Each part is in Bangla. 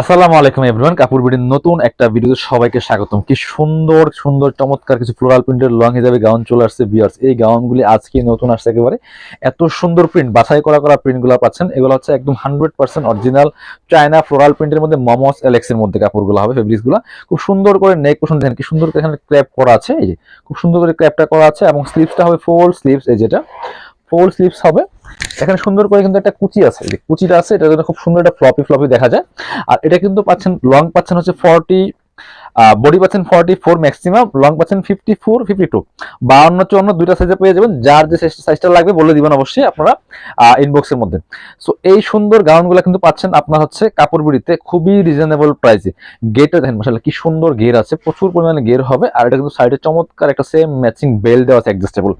আসসালামু আলাইকুম এভরিওয়ান কাপুর বিডির নতুন একটা ভিডিওতে সবাইকে স্বাগতম। কি সুন্দর সুন্দর, চমৎকার কিছু ফ্লোরাল প্রিন্টের লং হিসাবে গাউন চলে আসছে বিয়ার্স এই গাউনগুলি আজকে নতুন আসছে একেবারে। এত সুন্দর প্রিন্ট বাছাই করা করা প্রিন্টগুলো পাচ্ছেন, এগুলো হচ্ছে একদম hundred percent original China floral প্রিন্টের মধ্যে মমস এলেক্সের মধ্যে কাপড়গুলো হবে ফেব্রিক্সগুলো খুব সুন্দর করে নেক পোষণ দেখেন, কি সুন্দর করে এখানে ক্র্যাপ করা আছে, এই যে। খুব সুন্দর করে ক্র্যাপটা করা আছে এবং স্লিপসটা হবে ফোর স্লিপস এই যেটা। ফোর স্লিপস হবে। এখানে সুন্দর করে কিন্তু একটা কুচি আছে। কুচিটা আছে এটা খুব সুন্দর একটা ফ্লপি ফ্লপি দেখা যায়। আর এটা কিন্তু পাচ্ছেন লং পাচ্ছেন হচ্ছে ফর্টি বডি পাচ্ছেন ফর্টি ফোর ম্যাক্সিমাম লং পাচ্ছেন ফিফটি ফোর ফিফটি টু বাউন্ন, চুয়ান্ন দুইটা সাইজে পেয়ে যাবেন, যার যে সাইজটা লাগবে বলে দিবেন অবশ্যই আপনারা ইনবক্সের মধ্যে। সো এই সুন্দর গাউনগুলো কিন্তু পাচ্ছেন আপনার হচ্ছে কাপড় বিড়িতে খুবই রিজনেবল প্রাইসে গেটে দেখেন মাসাল্লাহ কি সুন্দর গের আছে, প্রচুর পরিমাণে গের হবে, আর এটা কিন্তু সাইডে চমৎকার একটা সেম ম্যাচিং বেল দেওয়া আছে অ্যাডজাস্টেবল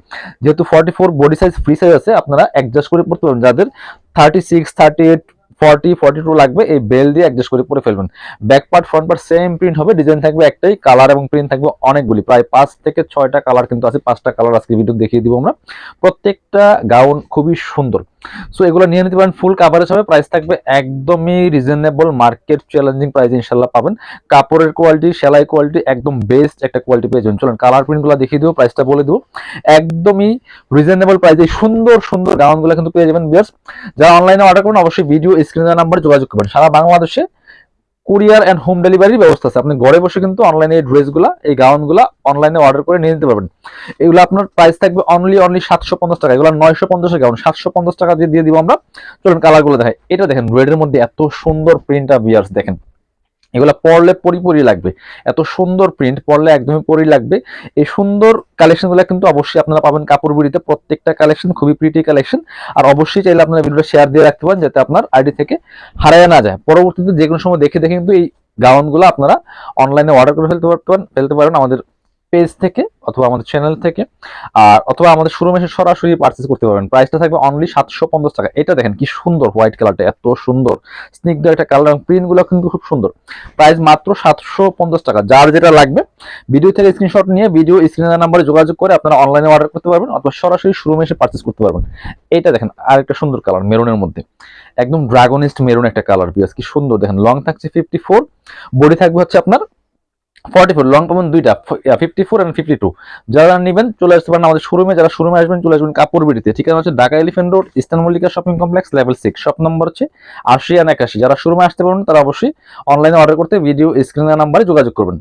যেহেতু forty four body size free size আছে, আপনারা অ্যাডজাস্ট করে পড়তে পারবেন। যাদের thirty six thirty eight forty forty two লাগবে, এই বেল দিয়ে অ্যাডজাস্ট করে পরে ফেলবেন। Back part, front part same print হবে ডিজাইন থাকবে একটাই কালার এবং প্রিন্ট থাকবে অনেকগুলি। প্রায় পাঁচ থেকে ছয়টা কালার কিন্তু আছে, পাঁচটা কালার আজকে ভিডিও দেখিয়ে দিব আমরা। প্রত্যেকটা গাউন খুবই সুন্দর। সো এগুলো নিয়ে নিতে পারেন ফুল কাভারেজ হবে। প্রাইস থাকবে একদমই রিজনেবল মার্কেট চ্যালেঞ্জিং প্রাইস ইনশাল্লাহ পাবেন। কাপড়ের কোয়ালিটি সেলাই কোয়ালিটি একদম বেস্ট একটা কোয়ালিটি পেয়ে যাবেন। চলুন কালার প্রিন্টগুলো দেখিয়ে দিব প্রাইসটা বলে দিব। একদমই রিজনেবল প্রাইসে সুন্দর সুন্দর গাউনগুলো কিন্তু পেয়ে যাবেন বিয়ার্স যারা অনলাইনে অর্ডার করুন অবশ্যই ভিডিও স্ক্রিনের নাম্বারে যোগাযোগ করবেন। সারা বাংলাদেশে কুরিয়ার অ্যান্ড হোম ডেলিভারির ব্যবস্থা আছে। আপনি ঘরে বসে কিন্তু অনলাইনে এই ড্রেসগুলো, এই গাউনগুলো অনলাইনে অর্ডার করে নিয়ে নিতে পারবেন। এগুলো আপনার প্রাইস থাকবে অনলি অনলি সাতশো পঞ্চাশ টাকা। এগুলো নয়শো পঞ্চাশের গাউন, সাতশো পঞ্চাশ টাকা দিয়ে দিয়ে দিব আমরা। চলুন কালারগুলো দেখাই। এটা দেখেন রেডের মধ্যে এত সুন্দর প্রিন্ট আর বিয়ার্স দেখেন। এগুলো পড়লে পরি পরি লাগবে। এত সুন্দর প্রিন্ট পড়লে একদমই পরি লাগবে। এই সুন্দর কালেকশনগুলো কিন্তু অবশ্যই আপনারা পাবেন কাপড় বিড়িতে। প্রত্যেকটা কালেকশন খুবই প্রিটি কালেকশন আর অবশ্যই চাইলে আপনারা ভিডিওটা শেয়ার দিয়ে রাখতে পারেন যাতে আপনার আইডি থেকে হারায় না যায়। পরবর্তীতে যে কোনো সময় দেখে দেখে কিন্তু এই গাউনগুলো আপনারা অনলাইনে অর্ডার করে ফেলতে পারতেন ফেলতে পারেন আমাদের পেজ থেকে অথবা আমাদের চ্যানেল থেকে, আর অথবা আমাদের শোরুমে এসে সরাসরি পার্চেস করতে পারবেন। প্রাইসটা থাকবে অনলি সাতশো পঞ্চাশ টাকা। এটা দেখেন কি সুন্দর হোয়াইট কালারটা এত সুন্দর। স্নিগ্ধ একটা কালার এবং প্রিন্টগুলো কিন্তু খুব সুন্দর। প্রাইস মাত্র সাতশো পঞ্চাশ টাকা। যার যেটা লাগবে ভিডিও থেকে স্ক্রিনশট নিয়ে ভিডিও স্ক্রিনের নাম্বারে যোগাযোগ করে আপনারা অনলাইনে অর্ডার করতে পারবেন অথবা সরাসরি শোরুমে এসে পার্চেস করতে পারবেন। এটা দেখেন আর একটা সুন্দর কালার মেরুনের মধ্যে। একদম ড্রাগনিস্ট মেরুন একটা কালার বিয়াস কি সুন্দর। দেখেন লং থাকছে ফিফটি ফোর বডি থাকবে হচ্ছে আপনার ফর্টি ফোর লং পাবেন দুইটা fifty four and fifty two যারা নেবেন, চলে আসতে পারেন আমাদের শোরুমে যারা শোরুমে আসবেন, চলে আসবেন কাপড় বিড়িতে। ঠিকানা হচ্ছে Dhaka elephant road eastern Mallika shopping complex level six shop number হচ্ছে আশি অ্যান্ড একাশি। যারা শোরুমে আসতে পারেন তারা অবশ্যই অনলাইনে অর্ডার করতে ভিডিও স্ক্রিনের নাম্বারে যোগাযোগ করবেন।